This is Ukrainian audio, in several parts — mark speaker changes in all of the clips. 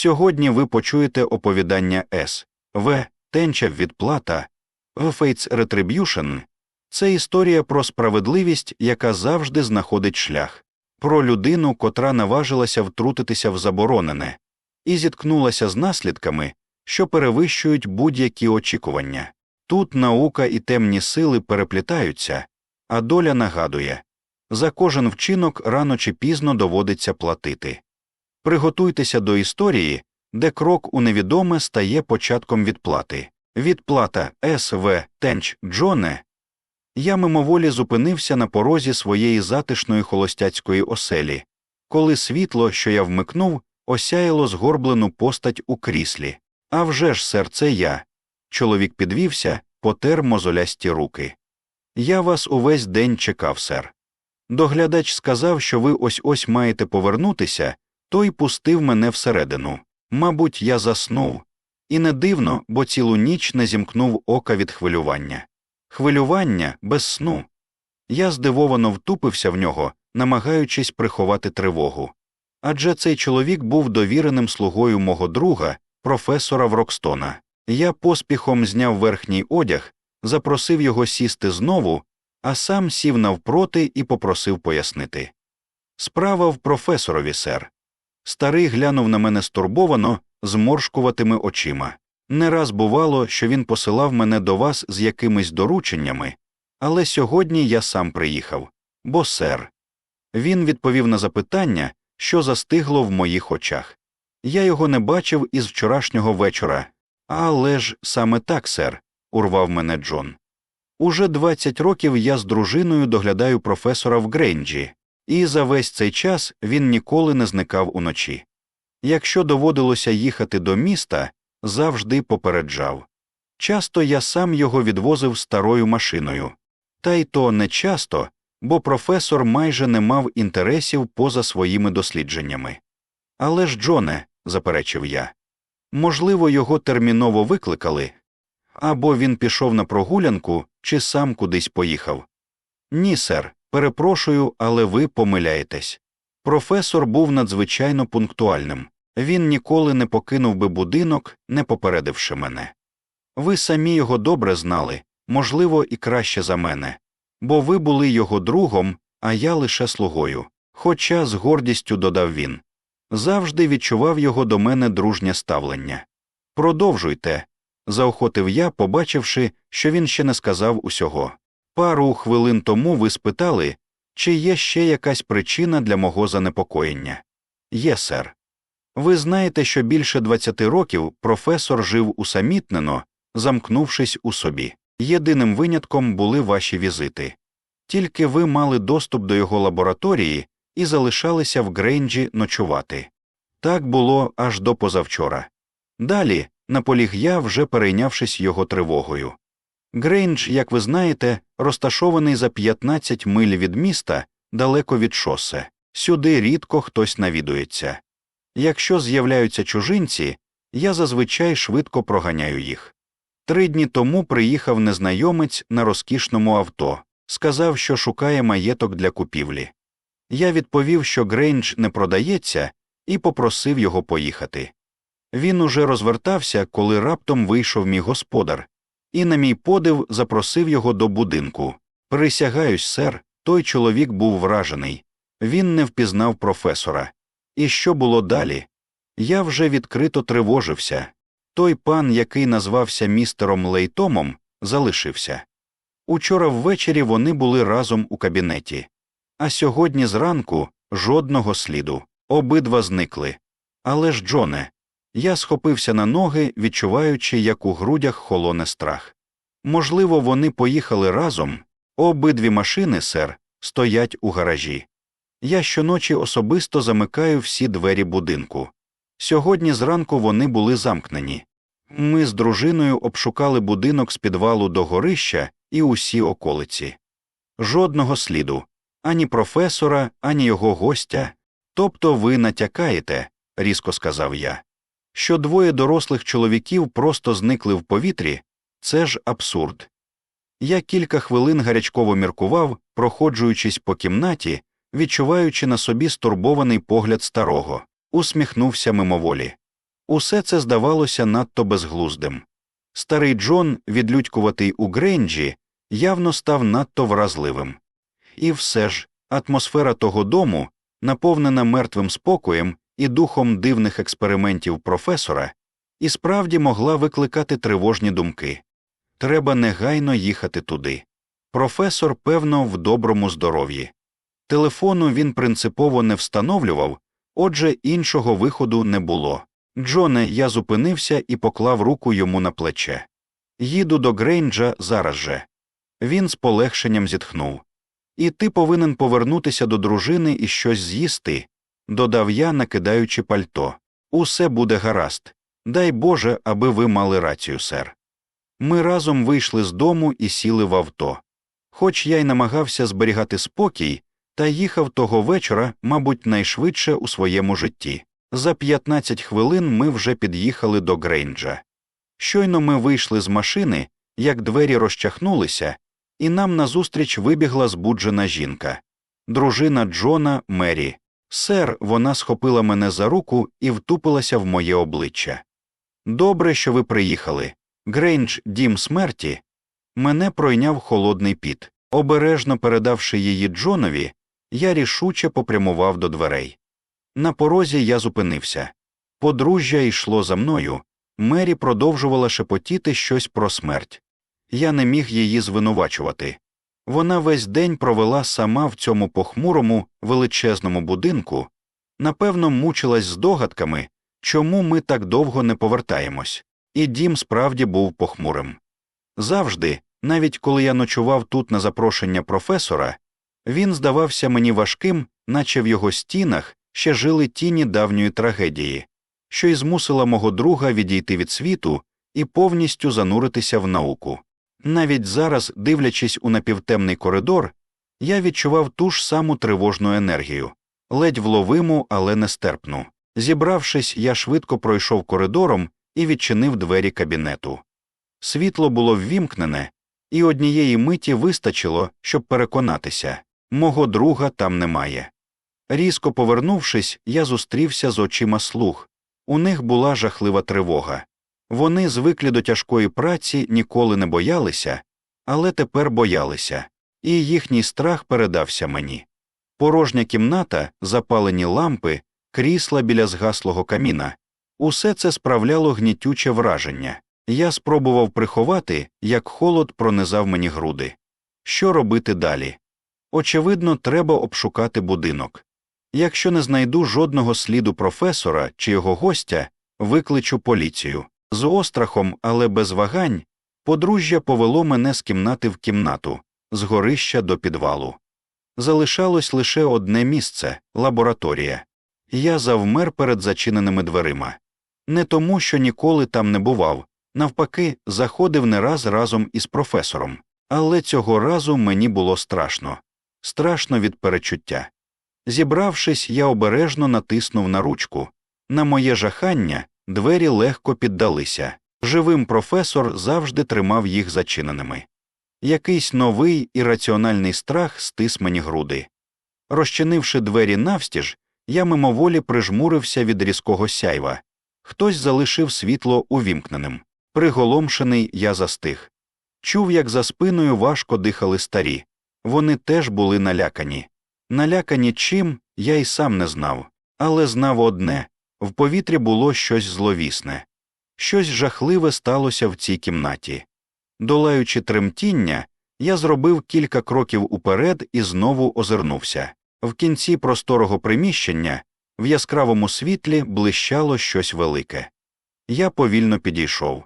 Speaker 1: Сьогодні ви почуєте оповідання С. В. Тенча відплата, Fates Retribution – це історія про справедливість, яка завжди знаходить шлях, про людину, котра наважилася втрутитися в заборонене, і зіткнулася з наслідками, що перевищують будь-які очікування. Тут наука і темні сили переплітаються, а доля нагадує за кожен вчинок рано чи пізно доводиться платити. Приготуйтеся до історії, де крок у невідоме стає початком відплати. Відплата С.В. Тенч Джоне. Я мимоволі зупинився на порозі своєї затишної холостяцької оселі, коли світло, що я вмикнув, осяяло згорблену постать у кріслі. А вже ж, сер, це я. Чоловік підвівся, потер мозолясті руки. Я вас увесь день чекав, сер. Доглядач сказав, що ви ось ось маєте повернутися, той пустив мене всередину. Мабуть, я заснув. І не дивно, бо цілу ніч не зімкнув ока від хвилювання. Хвилювання без сну. Я здивовано втупився в нього, намагаючись приховати тривогу. Адже цей чоловік був довіреним слугою мого друга, професора Врокстона. Я поспіхом зняв верхній одяг, запросив його сісти знову, а сам сів навпроти і попросив пояснити. Справа в професорові, сер. Старий глянув на мене стурбовано, зморшкуватими очима. Не раз бувало, що він посилав мене до вас з якимись дорученнями, але сьогодні я сам приїхав, бо сер. Він відповів на запитання, що застигло в моїх очах. Я його не бачив із вчорашнього вечора. Але ж саме так, сер, урвав мене Джон. Уже 20 років я з дружиною доглядаю професора в Грейнджі, і за весь цей час він ніколи не зникав уночі. Якщо доводилося їхати до міста, завжди попереджав. Часто я сам його відвозив старою машиною, та й то не часто, бо професор майже не мав інтересів поза своїми дослідженнями. Але ж, Джоне, заперечив я, можливо, його терміново викликали, або він пішов на прогулянку, чи сам кудись поїхав. Ні, сер, перепрошую, але ви помиляєтесь. Професор був надзвичайно пунктуальним він ніколи не покинув би будинок, не попередивши мене. Ви самі його добре знали, можливо, і краще за мене, бо ви були його другом, а я лише слугою. Хоча з гордістю додав він завжди відчував його до мене дружнє ставлення. Продовжуйте, заохотив я, побачивши, що він ще не сказав усього. Пару хвилин тому ви спитали, чи є ще якась причина для мого занепокоєння. Є, сер. Ви знаєте, що більше 20 років професор жив усамітнено, замкнувшись у собі. Єдиним винятком були ваші візити. Тільки ви мали доступ до його лабораторії і залишалися в Грейнджі ночувати. Так було аж до позавчора. Далі наполіг я, вже перейнявшись його тривогою. Грейндж, як ви знаєте, розташований за 15 миль від міста далеко від шосе. Сюди рідко хтось навідується. Якщо з'являються чужинці, я зазвичай швидко проганяю їх. Три дні тому приїхав незнайомець на розкішному авто, сказав, що шукає маєток для купівлі. Я відповів, що Грейндж не продається, і попросив його поїхати. Він уже розвертався, коли раптом вийшов мій господар, і, на мій подив, запросив його до будинку. Присягаюсь, сер, той чоловік був вражений. Він не впізнав професора. І що було далі? Я вже відкрито тривожився. Той пан, який назвався містером Лейтомом, залишився. Учора ввечері вони були разом у кабінеті, а сьогодні зранку жодного сліду. Обидва зникли. Але ж, Джоне, я схопився на ноги, відчуваючи, як у грудях холоне страх. Можливо, вони поїхали разом. Обидві машини, сер, стоять у гаражі. Я щоночі особисто замикаю всі двері будинку. Сьогодні зранку вони були замкнені. Ми з дружиною обшукали будинок з підвалу до горища і усі околиці. Жодного сліду ані професора, ані його гостя. Тобто ви натякаєте, різко сказав я, що двоє дорослих чоловіків просто зникли в повітрі це ж абсурд. Я кілька хвилин гарячково міркував, проходжуючись по кімнаті відчуваючи на собі стурбований погляд старого, усміхнувся мимоволі. Усе це здавалося надто безглуздим. Старий Джон, відлюдькуватий у Грейнджі, явно став надто вразливим. І все ж атмосфера того дому, наповнена мертвим спокоєм і духом дивних експериментів професора, і справді могла викликати тривожні думки. Треба негайно їхати туди. Професор, певно, в доброму здоров'ї. Телефону він принципово не встановлював, отже, іншого виходу не було. Джоне, я зупинився і поклав руку йому на плече. Їду до Грейнджа зараз же. Він з полегшенням зітхнув. І ти повинен повернутися до дружини і щось з'їсти, додав я, накидаючи пальто. Усе буде гаразд. Дай Боже, аби ви мали рацію, сер. Ми разом вийшли з дому і сіли в авто. Хоч я й намагався зберігати спокій, та їхав того вечора, мабуть, найшвидше у своєму житті. За 15 хвилин ми вже під'їхали до Грейнджа. Щойно ми вийшли з машини, як двері розчахнулися, і нам назустріч вибігла збуджена жінка. Дружина Джона Мері. Сер, вона схопила мене за руку і втупилася в моє обличчя. Добре, що ви приїхали. Грейндж дім смерті. Мене пройняв холодний піт. Обережно передавши її Джонові, я рішуче попрямував до дверей. На порозі я зупинився. Подружжя йшло за мною. Мері продовжувала шепотіти щось про смерть. Я не міг її звинувачувати. Вона весь день провела сама в цьому похмурому, величезному будинку, напевно, мучилась здогадками, чому ми так довго не повертаємось, і дім справді був похмурим. Завжди, навіть коли я ночував тут на запрошення професора, він здавався мені важким, наче в його стінах ще жили тіні давньої трагедії, що й змусила мого друга відійти від світу і повністю зануритися в науку. Навіть зараз, дивлячись у напівтемний коридор, я відчував ту ж саму тривожну енергію, ледь вловиму, але нестерпну. Зібравшись, я швидко пройшов коридором і відчинив двері кабінету. Світло було ввімкнене, і однієї миті вистачило, щоб переконатися мого друга там немає. Різко повернувшись, я зустрівся з очима слуг. У них була жахлива тривога. Вони, звиклі до тяжкої праці, ніколи не боялися, але тепер боялися, і їхній страх передався мені. Порожня кімната, запалені лампи, крісла біля згаслого каміна усе це справляло гнітюче враження. Я спробував приховати, як холод пронизав мені груди. Що робити далі? Очевидно, треба обшукати будинок. Якщо не знайду жодного сліду професора чи його гостя, викличу поліцію. З острахом, але без вагань, подружжя повело мене з кімнати в кімнату, з горища до підвалу. Залишалось лише одне місце лабораторія. Я завмер перед зачиненими дверима. Не тому, що ніколи там не бував, навпаки, заходив не раз разом із професором, але цього разу мені було страшно страшно від перечуття. Зібравшись, я обережно натиснув на ручку. На моє жахання двері легко піддалися. Живим професор завжди тримав їх зачиненими. Якийсь новий і раціональний страх стис мені груди. Розчинивши двері навстіж, я мимоволі прижмурився від різкого сяйва. Хтось залишив світло увімкненим. Приголомшений я застиг. Чув, як за спиною важко дихали старі. Вони теж були налякані. Налякані чим, я й сам не знав, але знав одне в повітрі було щось зловісне, щось жахливе сталося в цій кімнаті. Долаючи тремтіння, я зробив кілька кроків уперед і знову озирнувся. В кінці просторого приміщення в яскравому світлі блищало щось велике. Я повільно підійшов.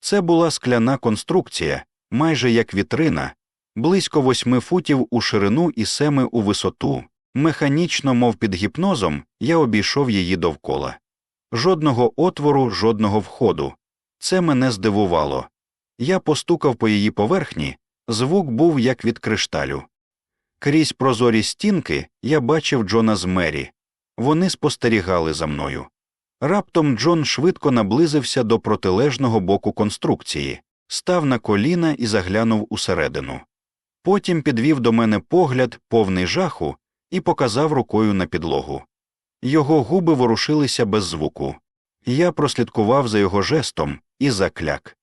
Speaker 1: Це була скляна конструкція, майже як вітрина, близько восьми футів у ширину і семи у висоту. Механічно, мов під гіпнозом, я обійшов її довкола. Жодного отвору, жодного входу. Це мене здивувало. Я постукав по її поверхні, звук був як від кришталю. Крізь прозорі стінки я бачив Джона з Мері. Вони спостерігали за мною. Раптом Джон швидко наблизився до протилежного боку конструкції, став на коліна і заглянув усередину. Потім підвів до мене погляд, повний жаху, і показав рукою на підлогу. Його губи ворушилися без звуку. Я прослідкував за його жестом і закляк.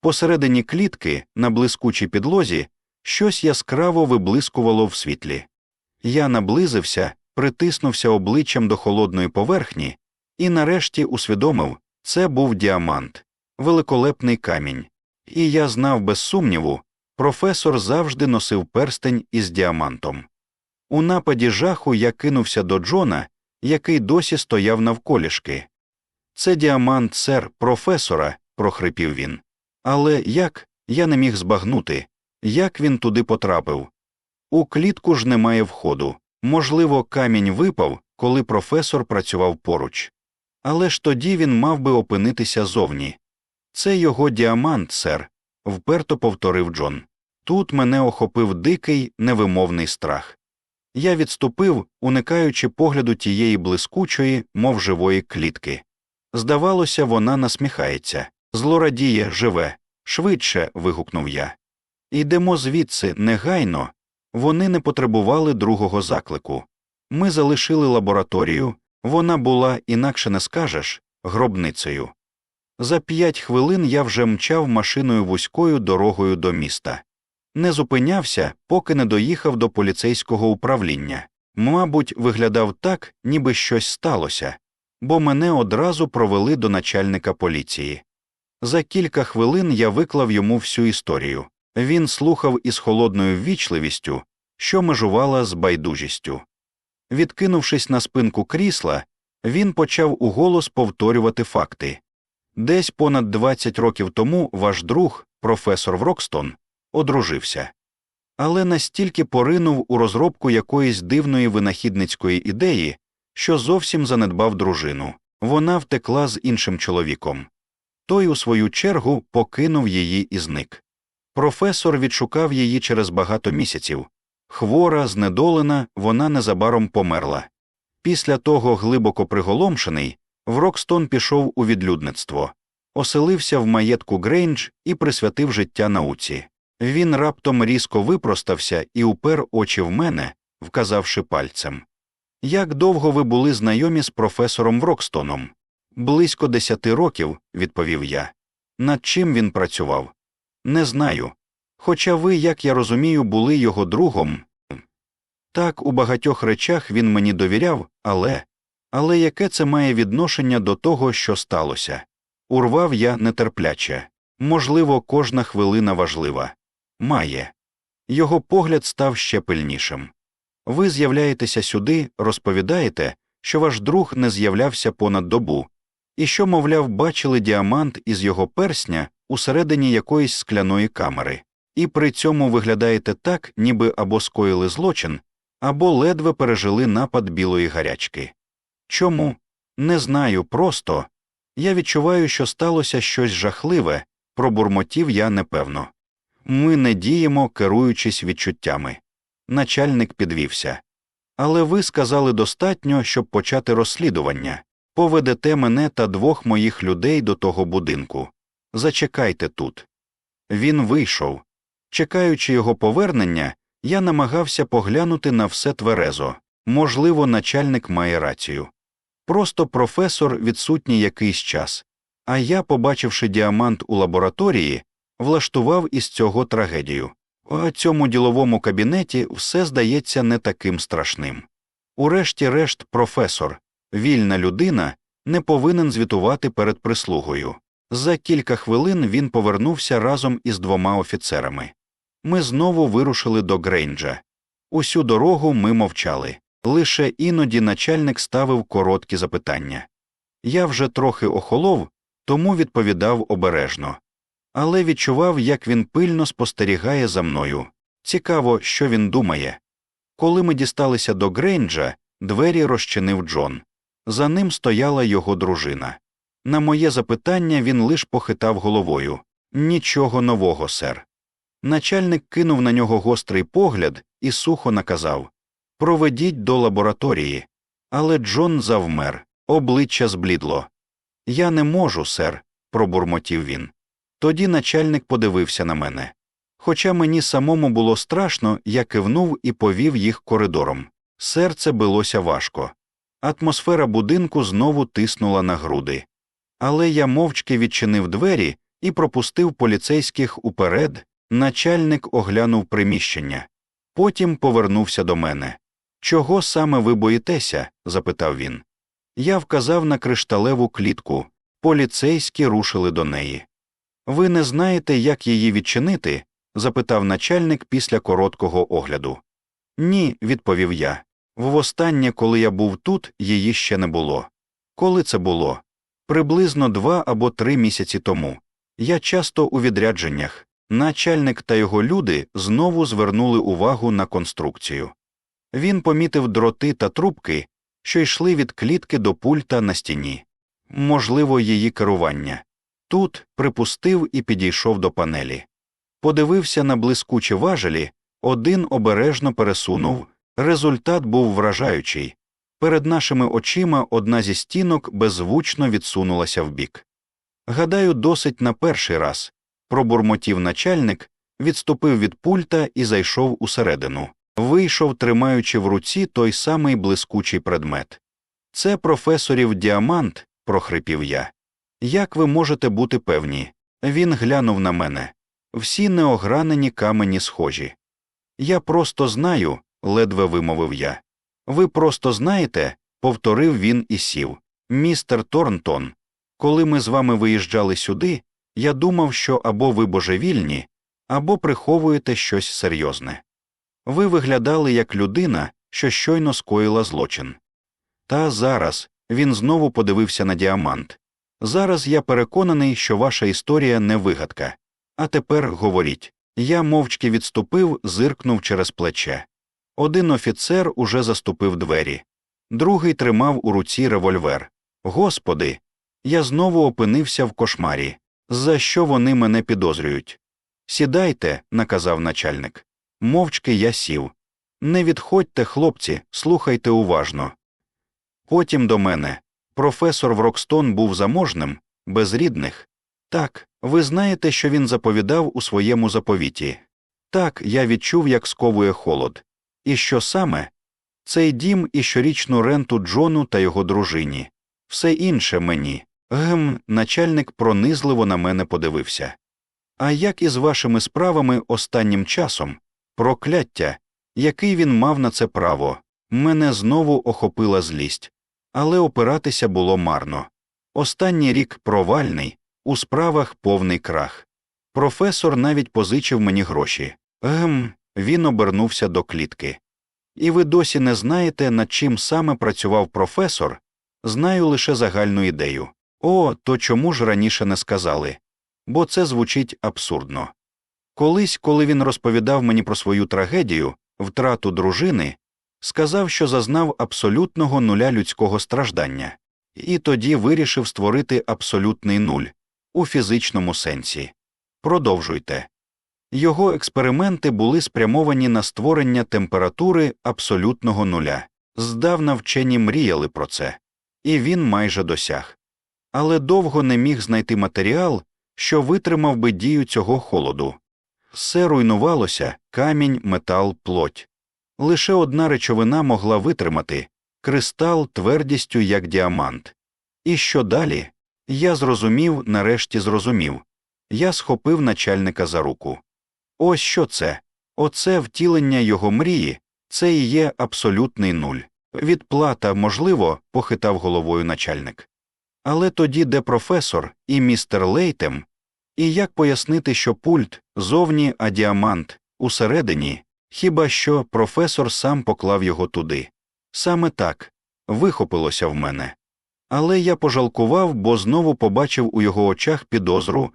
Speaker 1: Посередині клітки, на блискучій підлозі, щось яскраво виблискувало в світлі. Я наблизився, притиснувся обличчям до холодної поверхні і нарешті усвідомив це був діамант, великолепний камінь. І я знав без сумніву, професор завжди носив перстень із діамантом. У нападі жаху я кинувся до Джона, який досі стояв навколішки. Це діамант, сер, професора, прохрипів він. Але як я не міг збагнути, як він туди потрапив? У клітку ж немає входу. Можливо, камінь випав, коли професор працював поруч. Але ж тоді він мав би опинитися зовні. Це його діамант, сер, вперто повторив Джон. Тут мене охопив дикий, невимовний страх. Я відступив, уникаючи погляду тієї блискучої, мов живої клітки. Здавалося, вона насміхається. Злорадіє, живе, швидше. вигукнув я. Йдемо звідси негайно. Вони не потребували другого заклику. Ми залишили лабораторію, вона була, інакше не скажеш, гробницею. За п'ять хвилин я вже мчав машиною вузькою дорогою до міста. Не зупинявся, поки не доїхав до поліцейського управління. Мабуть, виглядав так, ніби щось сталося, бо мене одразу провели до начальника поліції. За кілька хвилин я виклав йому всю історію. Він слухав із холодною ввічливістю, що межувала з байдужістю. Відкинувшись на спинку крісла, він почав уголос повторювати факти. Десь понад 20 років тому ваш друг, професор Врокстон, одружився, але настільки поринув у розробку якоїсь дивної винахідницької ідеї, що зовсім занедбав дружину. Вона втекла з іншим чоловіком. Той, у свою чергу, покинув її і зник. Професор відшукав її через багато місяців. Хвора, знедолена, вона незабаром померла. Після того, глибоко приголомшений, Врокстон пішов у відлюдництво, оселився в маєтку Грейндж і присвятив життя науці. Він раптом різко випростався і упер очі в мене, вказавши пальцем. Як довго ви були знайомі з професором Врокстоном? Близько десяти років, відповів я. Над чим він працював? Не знаю. Хоча ви, як я розумію, були його другом. Так, у багатьох речах він мені довіряв, але. Але яке це має відношення до того, що сталося? Урвав я нетерпляче. Можливо, кожна хвилина важлива. Має. Його погляд став ще пильнішим. Ви з'являєтеся сюди, розповідаєте, що ваш друг не з'являвся понад добу, і що, мовляв, бачили діамант із його персня усередині якоїсь скляної камери, і при цьому виглядаєте так, ніби або скоїли злочин, або ледве пережили напад білої гарячки. Чому? Не знаю, просто я відчуваю, що сталося щось жахливе, пробурмотів я непевно. Ми не діємо, керуючись відчуттями. Начальник підвівся. Але ви сказали достатньо, щоб почати розслідування. Поведете мене та двох моїх людей до того будинку. Зачекайте тут. Він вийшов. Чекаючи його повернення, я намагався поглянути на все тверезо. Можливо, начальник має рацію. Просто професор відсутній якийсь час, а я, побачивши діамант у лабораторії, влаштував із цього трагедію. У цьому діловому кабінеті все здається не таким страшним. Урешті-решт, професор, вільна людина, не повинен звітувати перед прислугою. За кілька хвилин він повернувся разом із двома офіцерами. Ми знову вирушили до Грейнджа. Усю дорогу ми мовчали. Лише іноді начальник ставив короткі запитання. Я вже трохи охолов, тому відповідав обережно, але відчував, як він пильно спостерігає за мною. Цікаво, що він думає. Коли ми дісталися до Грейнджа, двері розчинив Джон. За ним стояла його дружина. На моє запитання він лиш похитав головою нічого нового, сер. Начальник кинув на нього гострий погляд і сухо наказав Проведіть до лабораторії. Але Джон завмер, обличчя зблідло. Я не можу, сер, пробурмотів він. Тоді начальник подивився на мене. Хоча мені самому було страшно, я кивнув і повів їх коридором. Серце билося важко. Атмосфера будинку знову тиснула на груди. Але я мовчки відчинив двері і пропустив поліцейських уперед. Начальник оглянув приміщення. Потім повернувся до мене. Чого саме ви боїтеся? запитав він. Я вказав на кришталеву клітку. Поліцейські рушили до неї. Ви не знаєте, як її відчинити? запитав начальник після короткого огляду. Ні, відповів я. Востаннє, коли я був тут, її ще не було. Коли це було? Приблизно два або три місяці тому. Я часто у відрядженнях. Начальник та його люди знову звернули увагу на конструкцію. Він помітив дроти та трубки, що йшли від клітки до пульта на стіні, можливо, її керування. Тут припустив і підійшов до панелі. Подивився на блискучі важелі, один обережно пересунув. Результат був вражаючий. Перед нашими очима одна зі стінок беззвучно відсунулася вбік. Гадаю, досить на перший раз. Пробурмотів начальник, відступив від пульта і зайшов усередину. Вийшов, тримаючи в руці той самий блискучий предмет. Це професорів діамант, прохрипів я. Як ви можете бути певні? Він глянув на мене. Всі неогранені камені схожі. Я просто знаю, ледве вимовив я. Ви просто знаєте, повторив він і сів. Містер Торнтон, коли ми з вами виїжджали сюди, я думав, що або ви божевільні, або приховуєте щось серйозне. Ви виглядали як людина, що щойно скоїла злочин. Та зараз він знову подивився на діамант. Зараз я переконаний, що ваша історія не вигадка. А тепер говоріть. Я мовчки відступив, зиркнув через плече. Один офіцер уже заступив двері, другий тримав у руці револьвер. Господи, я знову опинився в кошмарі. За що вони мене підозрюють? Сідайте, наказав начальник. Мовчки я сів. Не відходьте, хлопці, слухайте уважно. Потім до мене. Професор Врокстон був заможним, без рідних. Так, ви знаєте, що він заповідав у своєму заповіті. Так, я відчув, як сковує холод. І що саме? Цей дім і щорічну ренту Джону та його дружині. Все інше мені. Гм, начальник пронизливо на мене подивився. А як із вашими справами останнім часом? Прокляття, який він мав на це право, мене знову охопила злість, але опиратися було марно. Останній рік провальний, у справах повний крах. Професор навіть позичив мені гроші. Гм, він обернувся до клітки. І ви досі не знаєте, над чим саме працював професор? Знаю лише загальну ідею. О, то чому ж раніше не сказали? Бо це звучить абсурдно. Колись, коли він розповідав мені про свою трагедію, втрату дружини, сказав, що зазнав абсолютного нуля людського страждання, і тоді вирішив створити абсолютний нуль у фізичному сенсі. Продовжуйте. Його експерименти були спрямовані на створення температури абсолютного нуля. Здавна вчені мріяли про це, і він майже досяг. Але довго не міг знайти матеріал, що витримав би дію цього холоду. Все руйнувалося камінь, метал, плоть. Лише одна речовина могла витримати кристал твердістю як діамант. І що далі? Я зрозумів, нарешті зрозумів. Я схопив начальника за руку. Ось що це. Оце втілення його мрії, це і є абсолютний нуль. Відплата, можливо, похитав головою начальник. Але тоді де професор і містер Лейтем, і як пояснити, що пульт зовні, а діамант усередині, хіба що професор сам поклав його туди. Саме так вихопилося в мене. Але я пожалкував, бо знову побачив у його очах підозру,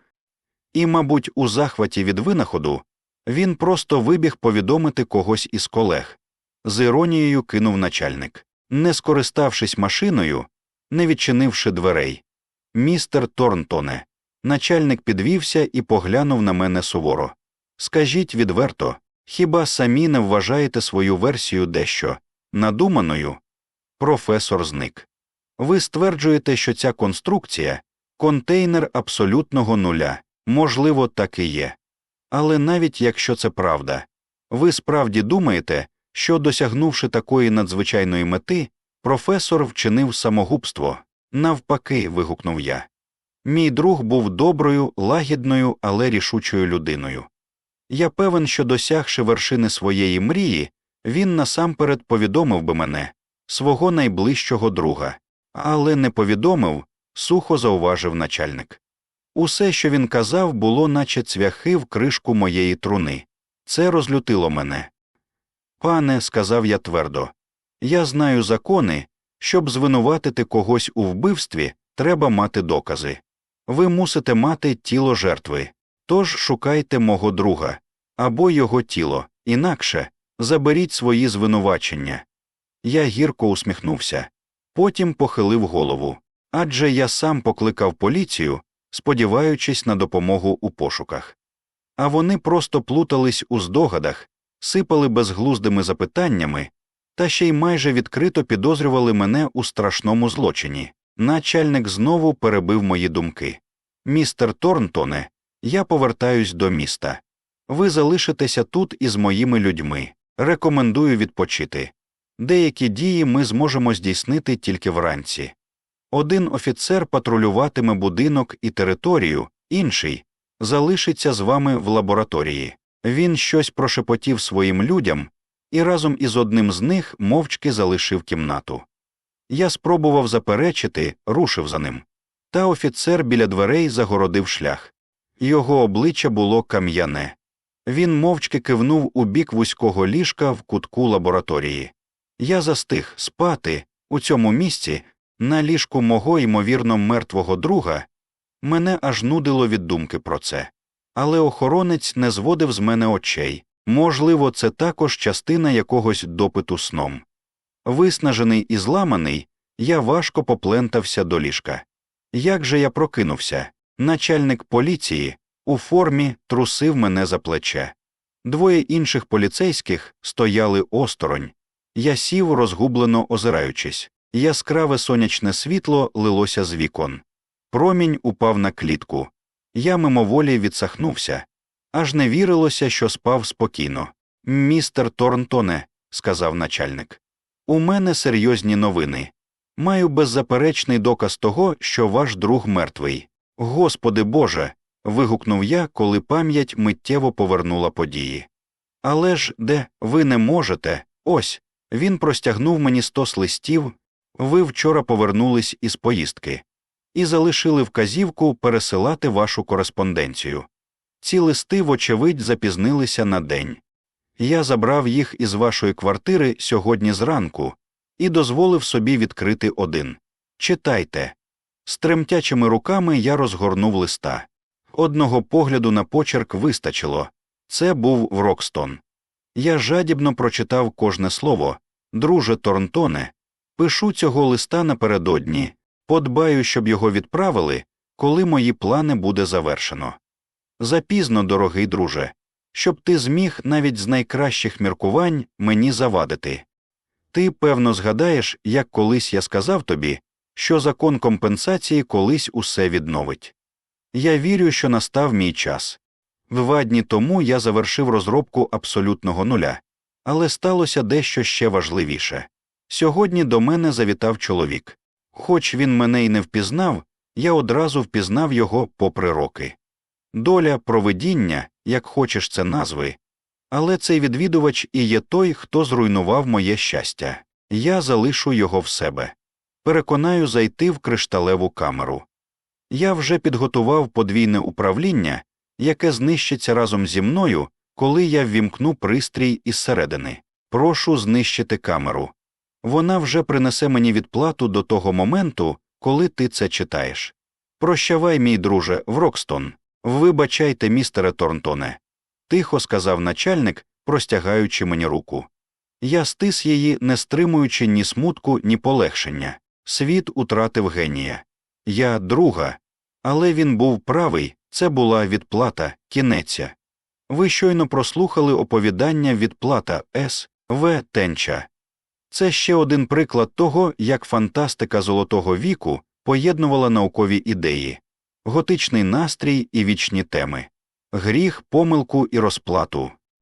Speaker 1: і, мабуть, у захваті від винаходу він просто вибіг повідомити когось із колег. З іронією кинув начальник, не скориставшись машиною, не відчинивши дверей. Містер Торнтоне. Начальник підвівся і поглянув на мене суворо. Скажіть відверто, хіба самі не вважаєте свою версію дещо надуманою? Професор зник. Ви стверджуєте, що ця конструкція контейнер абсолютного нуля, можливо, так і є. Але навіть якщо це правда, ви справді думаєте, що, досягнувши такої надзвичайної мети, професор вчинив самогубство. Навпаки, вигукнув я. Мій друг був доброю, лагідною, але рішучою людиною. Я певен, що досягши вершини своєї мрії, він насамперед повідомив би мене, свого найближчого друга, але не повідомив, сухо зауважив начальник. Усе, що він казав, було, наче цвяхи в кришку моєї труни. Це розлютило мене. Пане, сказав я твердо, я знаю закони, щоб звинуватити когось у вбивстві, треба мати докази. Ви мусите мати тіло жертви, тож шукайте мого друга або його тіло, інакше заберіть свої звинувачення. Я гірко усміхнувся, потім похилив голову. Адже я сам покликав поліцію, сподіваючись на допомогу у пошуках. А вони просто плутались у здогадах, сипали безглуздими запитаннями та ще й майже відкрито підозрювали мене у страшному злочині. Начальник знову перебив мої думки. Містер Торнтоне, я повертаюсь до міста. Ви залишитеся тут із моїми людьми. Рекомендую відпочити. Деякі дії ми зможемо здійснити тільки вранці. Один офіцер патрулюватиме будинок і територію, інший залишиться з вами в лабораторії. Він щось прошепотів своїм людям і разом із одним з них мовчки залишив кімнату. Я спробував заперечити, рушив за ним. Та офіцер біля дверей загородив шлях. Його обличчя було кам'яне. Він мовчки кивнув у бік вузького ліжка в кутку лабораторії. Я застиг спати у цьому місці, на ліжку мого ймовірно мертвого друга. Мене аж нудило від думки про це. Але охоронець не зводив з мене очей можливо, це також частина якогось допиту сном. Виснажений і зламаний, я важко поплентався до ліжка. Як же я прокинувся? Начальник поліції у формі трусив мене за плече. Двоє інших поліцейських стояли осторонь. Я сів, розгублено озираючись. Яскраве сонячне світло лилося з вікон. Промінь упав на клітку. Я мимоволі відсахнувся. Аж не вірилося, що спав спокійно. Містер Торнтоне, сказав начальник, у мене серйозні новини. Маю беззаперечний доказ того, що ваш друг мертвий. Господи Боже. вигукнув я, коли пам'ять миттєво повернула події. Але ж де ви не можете, ось він простягнув мені стос листів, ви вчора повернулись із поїздки і залишили вказівку пересилати вашу кореспонденцію. Ці листи, вочевидь, запізнилися на день. Я забрав їх із вашої квартири сьогодні зранку і дозволив собі відкрити один. Читайте. З тремтячими руками я розгорнув листа. Одного погляду на почерк вистачило це був Врокстон. Я жадібно прочитав кожне слово Друже Торнтоне, пишу цього листа напередодні, подбаю, щоб його відправили, коли мої плани буде завершено. Запізно, дорогий друже, щоб ти зміг навіть з найкращих міркувань мені завадити. Ти, певно, згадаєш, як колись я сказав тобі, що закон компенсації колись усе відновить. Я вірю, що настав мій час. Два дні тому я завершив розробку абсолютного нуля, але сталося дещо ще важливіше. Сьогодні до мене завітав чоловік. Хоч він мене й не впізнав, я одразу впізнав його попри роки. Доля провидіння, як хочеш це назви, але цей відвідувач і є той, хто зруйнував моє щастя. Я залишу його в себе. Переконаю зайти в кришталеву камеру. Я вже підготував подвійне управління, яке знищиться разом зі мною, коли я ввімкну пристрій із середини. Прошу знищити камеру. Вона вже принесе мені відплату до того моменту, коли ти це читаєш. Прощавай, мій друже, Врокстон. Вибачайте, містере Торнтоне, тихо сказав начальник, простягаючи мені руку. Я стис її, не стримуючи ні смутку, ні полегшення. Світ утратив генія. Я друга, але він був правий, це була відплата, кінеця. Ви щойно прослухали оповідання відплата С. В. Тенча. Це ще один приклад того, як фантастика золотого віку поєднувала наукові ідеї готичний настрій і вічні теми, гріх, помилку і розплату,